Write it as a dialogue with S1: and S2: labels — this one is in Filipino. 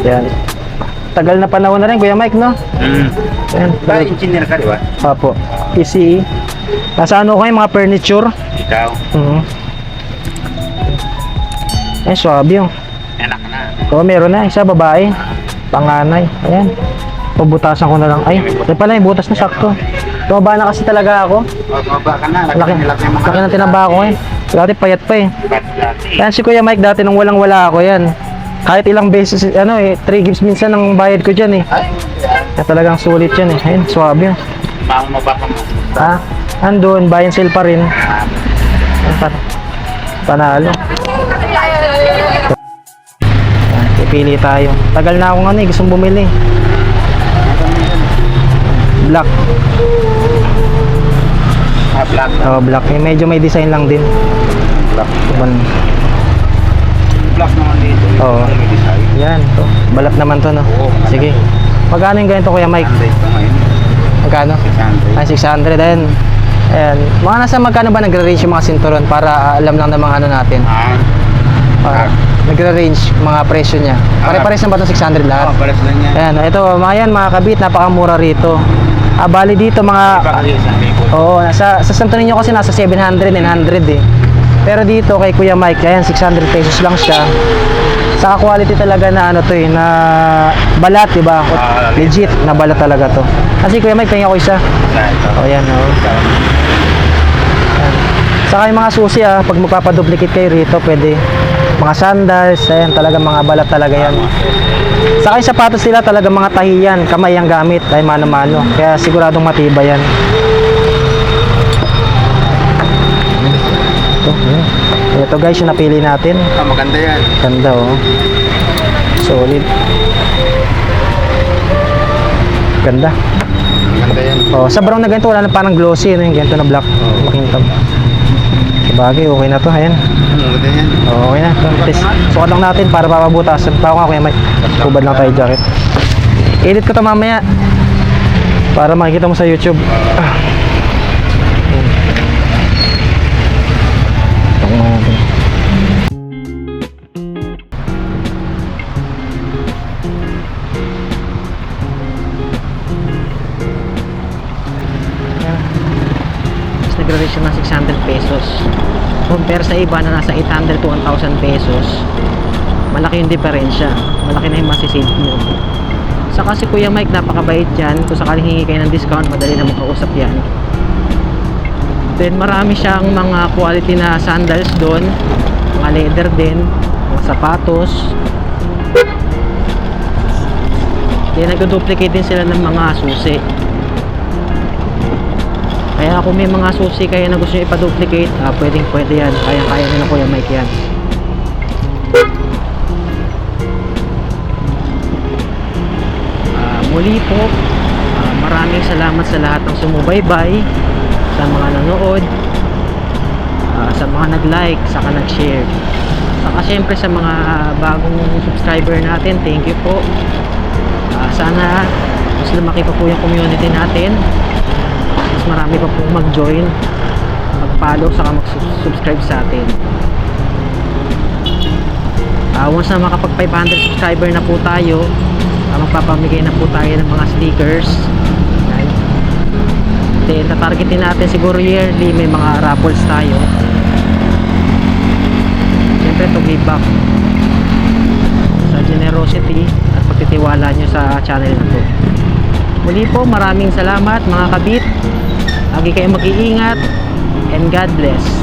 S1: Matagal na panahon na rin, Kuya Mike, no?
S2: Mm.
S1: Ayan.
S2: Ba, engineer ka, di ba?
S1: Apo. PCE. Nasa ano kayo, mga furniture?
S2: Ikaw.
S1: Mhm. Eh, swabe yung.
S2: Anak na.
S1: Oo, meron na. Isa, babae. Panganay. Ayan. Pabutasan ko na lang. Ay, ay pala, yung butas na sakto. Tumaba na kasi talaga ako.
S2: O, tumaba ka na.
S1: Laki,
S2: laki
S1: laki na tinaba ko eh. Dati payat pa eh.
S2: Ba't dati?
S1: Yan si Kuya Mike dati nung walang wala ako yan. Kahit ilang beses, ano eh, 3 gigs minsan ang bayad ko dyan eh.
S2: Ay, yan.
S1: Kaya talagang sulit yan eh. Ayun, swabe yun.
S2: Maang mo ba ka mo?
S1: Ha? Andun, buy and sell pa rin. Ayun, pan- Panalo. Yan, Pipili tayo. Tagal na akong ano eh, gustong bumili. Black.
S2: ah, black.
S1: Oh, black. Eh, medyo may design lang din.
S2: Black. Black naman dito.
S1: Oo. Yan, to. Balat naman to, no?
S2: Oo,
S1: Sige. Magkano yung ganito, Kuya Mike?
S2: Android pa ngayon.
S1: Magkano?
S2: 600.
S1: Ay, 600 din. Ayan. Mga nasa magkano ba nagre-range yung mga sinturon para alam lang ng mga ano natin?
S2: Ah,
S1: Para nagre-range mga presyo niya. Pare-pares na ba itong 600
S2: oh,
S1: lahat?
S2: balas lang yan.
S1: Ayan, ito mga yan mga kabit, napakamura rito. Ah, bali dito mga. Oo, nasa sa Santo Niño kasi nasa 700 900 eh. Pero dito kay Kuya Mike, ayan 600 pesos lang siya. Sa quality talaga na ano to eh, na balat, 'di ba?
S2: Ah,
S1: Legit na balat talaga to. Kasi Kuya Mike, tingnan ko isa.
S2: Ito.
S1: Oh, ayan, oh. Ayan. Saka yung mga susi ah, pag magpapaduplicate kayo rito, pwede. Mga sandals, ayan, talaga mga balat talaga yan. Saka yung sapatos nila talaga mga tahiyan, kamay ang gamit, ay mano-mano. Kaya siguradong matibay yan. Ito, ayan. Ito guys, yung napili natin.
S2: Ah, maganda yan.
S1: Ganda oh. Solid. Ganda.
S2: Maganda yan.
S1: Oh, sa brown na ganito wala na parang glossy ano yung ganito na black. Makintab. Sabagay, okay na to, ayan.
S2: Maganda yan.
S1: Oh, okay na. Least, sukat lang natin para papabutasan. Pa ako nga kuya Mike. Kubad lang tayo jacket. Edit ko to mamaya. Para makikita mo sa YouTube. Ah. Pesos. Compare sa iba na nasa 800 to 1,000 pesos, malaki yung diferensya. Malaki na yung masisave nyo. Saka si Kuya Mike, napakabait yan. Kung sakaling hingi kayo ng discount, madali na makausap yan. Then marami siyang mga quality na sandals doon. Mga leather din. Mga sapatos. Then nag-duplicate din sila ng mga susi. Kaya kung may mga susi kayo na gusto nyo ipa-duplicate, ah, pwedeng pwede yan. Kaya-kaya nila Kuya Mike yan. Ah, muli po, ah, maraming salamat sa lahat ng sumubaybay, sa mga nanood, ah, sa mga nag-like, saka nag-share. Saka syempre sa mga bagong subscriber natin, thank you po. Ah, sana mas lumaki pa po yung community natin mas marami pa pong mag-join mag-follow saka mag-subscribe sa atin uh, once na makapag 500 subscriber na po tayo uh, magpapamigay na po tayo ng mga stickers Yan. then tatargetin natin siguro yearly may mga raffles tayo siyempre to give back sa generosity at pagtitiwala nyo sa channel na to Muli po, maraming salamat mga kabit. Lagi kayong mag-iingat and God bless.